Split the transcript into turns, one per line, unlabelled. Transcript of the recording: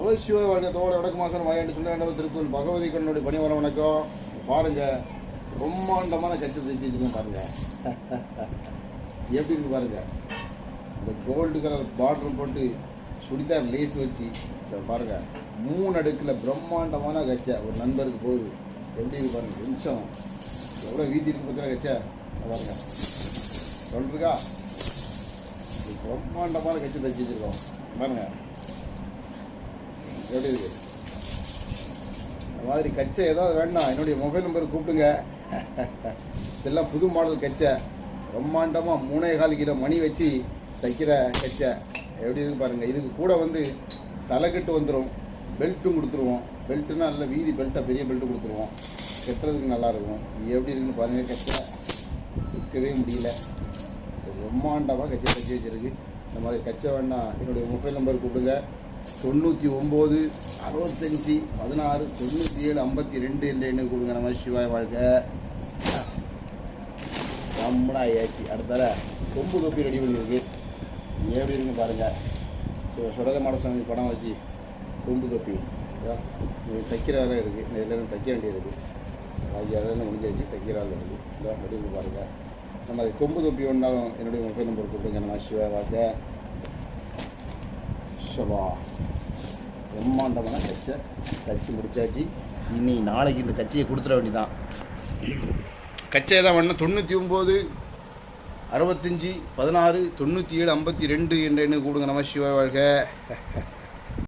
அவசியம் வணக்கத்தோடு வடக்கு மாதம் வாயாண்டு சொல்ல வேண்டும் பகவதி கண்ணுடைய பணிவரம் வணக்கம். பாருங்க பிரம்மாண்டமான கட்சி தைச்சு பாருங்க. எப்படி இருக்கு பாருங்க? இந்த கோல்டு கலர் பார்டர் போட்டு சுடிதார் லேஸ் வச்சு பாருங்க. மூணு அடுக்கில் பிரம்மாண்டமான கச்சா. ஒரு நண்பருக்கு போகுது. எப்படி இருக்கு பாருங்க? கொஞ்சம் எவ்வளோ வீதி இருக்கு பார்த்தீங்களா கச்சா? பாருங்கள் பாருங்க. சொல்லிருக்கா பிரம்மாண்டமான கட்சி தச்சு வச்சுருக்கோம். பாருங்க எப்படி இருக்கு இந்த மாதிரி கச்சை ஏதாவது வேணா என்னுடைய மொபைல் நம்பர் கூப்பிடுங்க. இதெல்லாம் புது மாடல் கச்சை. பிரம்மாண்டமாக மூணே கால் கிலோ மணி வச்சு தைக்கிற கச்சை. எப்படி இருக்கு பாருங்கள் இதுக்கு கூட வந்து தலைக்கட்டு வந்துடும் பெல்ட்டும் கொடுத்துருவோம். பெல்ட்டுனா நல்ல வீதி பெல்ட்டாக பெரிய பெல்ட்டு கொடுத்துருவோம். கட்டுறதுக்கு நல்லாயிருக்கும் எப்படி இருக்குன்னு பாருங்கள் கச்சை. விற்கவே முடியல. பிரம்மாண்டமாக கச்சை கச்சி வச்சிருக்கு. இந்த மாதிரி கச்சை வேணா என்னுடைய மொபைல் நம்பர் கூப்பிடுங்க. தொண்ணூற்றி ஒம்பது அறுபத்தஞ்சி பதினாறு தொண்ணூற்றி ஏழு ஐம்பத்தி ரெண்டு என்ற எண்ணு கொடுங்க நம்ம சிவாய் வாழ்க. நம்மளா ஏச்சி அடுத்தால கொம்பு தொப்பி ரெடி பண்ணியிருக்கு. எப்படி இருக்குன்னு பாருங்கள் ஸோ சுடல மாடசாமி படம் வச்சு கொம்பு தொப்பி. இதோ, இது தைக்கிற வேலை இருக்குது இந்த இதில் தைக்க வேண்டியிருக்கு பாக்கி அதெல்லாம் முடிஞ்சாச்சு. தைக்கிற வேலை இருக்குது இதான் எப்படி இருக்கு பாருங்கள் நம்ம அது கொம்பு தொப்பி ஒன்றாலும் என்னுடைய மொபைல் நம்பர் கொடுங்க நம்ம சிவா வாழ்க்கை ஷபா எம்மாண்டமான கச்சை கட்சி முடிச்சாச்சு. இனி நாளைக்கு இந்த கட்சியை கொடுத்துட வேண்டிதான் கச்சை தான் வேணும் தொண்ணூற்றி ஒம்பது அறுபத்தஞ்சி பதினாறு தொண்ணூற்றி ஏழு ஐம்பத்தி ரெண்டு என்ற எண்ணு கொடுங்க நம சிவா வாழ்க.